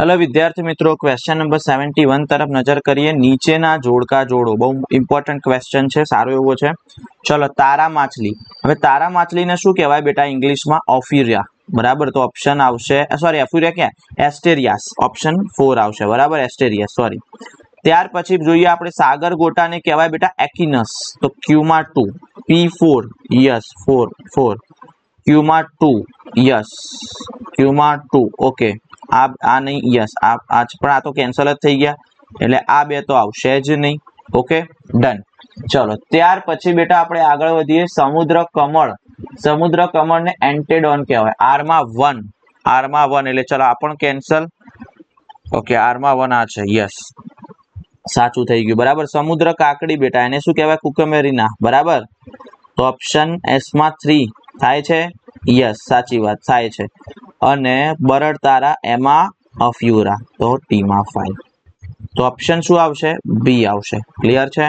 Hello વિદ્યાર્થી મિત્રો question number seventy one તરફ નજર કરીએ. નીચેના જોડકા જોડો. બહુ ઇમ્પોર્ટન્ટ ક્વેશ્ચન છે, સારો એવો છે. ચલો, તારા માછલી. હવે તારા માછલીને શું કહેવાય બેટા ઇંગ્લિશમાં? ઓફિરિયા બરાબર? તો ઓપ્શન આવશે. સોરી ઓફિરિયા ક્યાં? એસ્ટેરિયાસ ઓપ્શન ફોર આવશે. બરાબર? એસ્ટેરિયાસ સોરી ત્યાર પછી જોઈએ આપણે સાગર ગોટાને કહેવાય બેટા એકિનસ તો ક્યુમાં two. P four yes four four ક્યુમાં two. Yes ક્યુમાં ટુ. ઓકે આ આ નહીં, યસ, આ આ પણ આ તો કેન્સલ જ થઈ ગયા. એટલે આ બે તો આવશે જ નહીં. ઓકે ડન ચલો, ત્યાર પછી બેટા આપણે આગળ વધીએ. સમુદ્ર કમળ. સમુદ્ર કમળને એન્ટેડોન કહેવાય. આરમાં વન આરમાં વન એટલે ચલો આ પણ કેન્સલ ઓકે આરમાં વન આ છે. યસ સાચું થઈ ગયું. બરાબર? સમુદ્ર કાકડી બેટા, એને શું કહેવાય? કુકમેરીના. બરાબર? તો ઓપ્શન એસમાં થ્રી થાય છે? યસ સાચી વાત. થાય છે. અને બરડ તારા એમાં અફ્યુરા. તો ટીમાં ફાઈવ તો ઓપ્શન શું આવશે? બી આવશે. ક્લિયર છે?